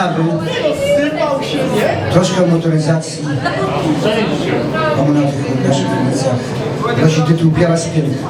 na dół. Troszkę motoryzacji. Komu na tych naszych ulicach nosi tytuł Biała Spielka.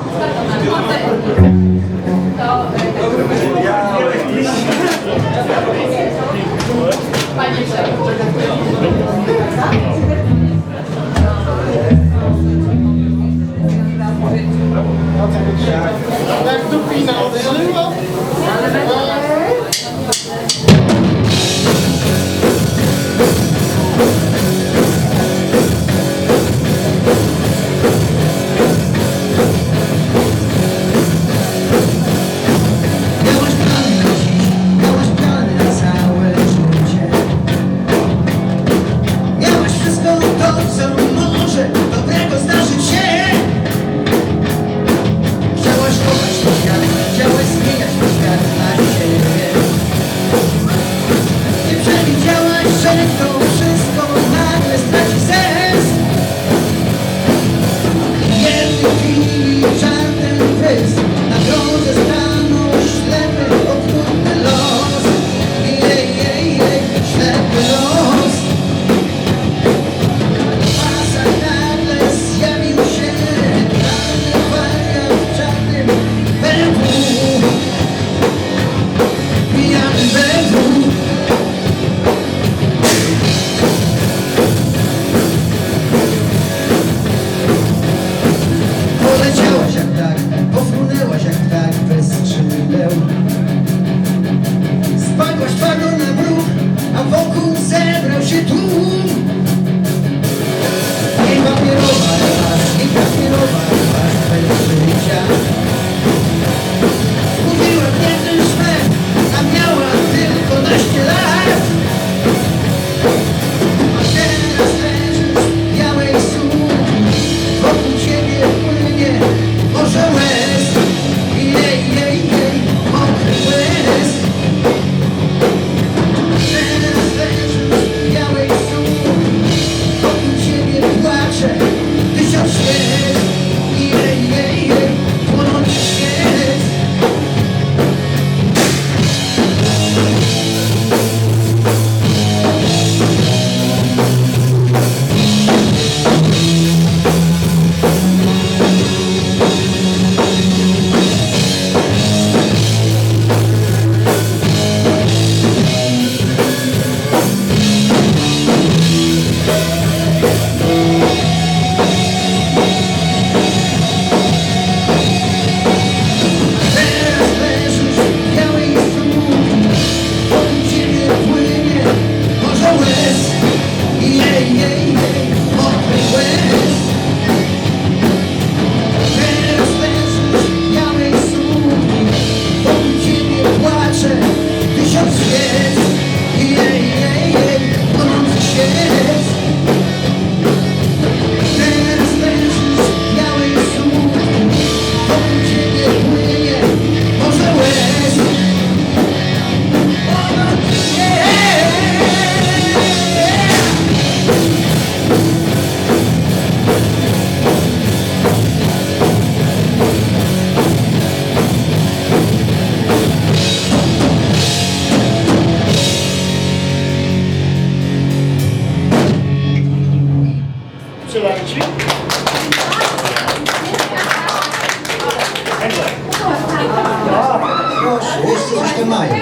proszę, jeszcze coś tam mają.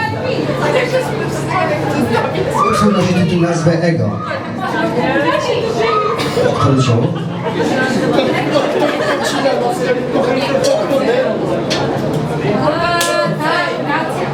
Proszę nosić tu nazwę Ego. Jak to wziął? A, eee, tak, racja.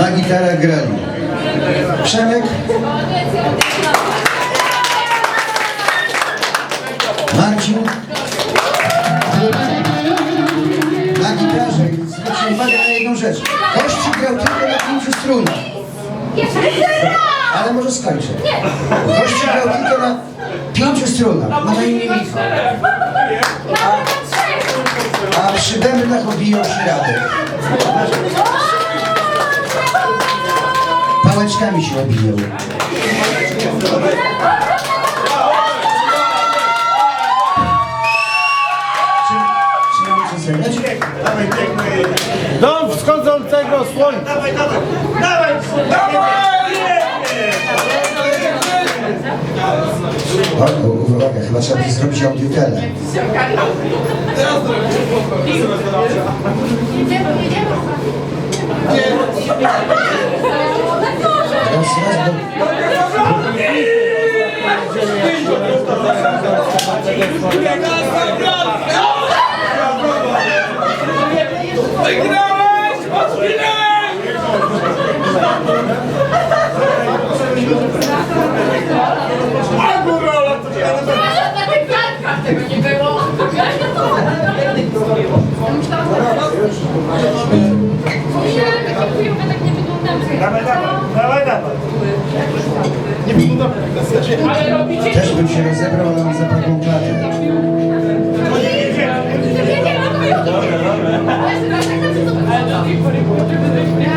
na gitarę grali Przemek. Marcin. Na gitarze zwróćcie uwagę na jedną rzecz. Kości grał tylko na pięciu strunach. Ale może skończę. Kości grał tylko na pięciu strunach. Ma na imię Michał. A, a przy bębnach obijał się radę pałeczkami się obiją. Dawaj, piękny. Dom wschodzącego słońca. Dawaj, dawaj. Dawaj! Dawaj! Ojku, uwaga, chyba trzeba by zrobić audiotele. Teraz zrobię. Jedziemy, jedziemy. Raz, raz, bo... Wygrałeś! Odwinę! Tego tak nie było. Ja nie to Ja myślałam, że... Tak nie, tak nie wyglądam. Dawaj, dawaj. Też bym się rozebrał, ale mam zapachą klatę. Nie, nie,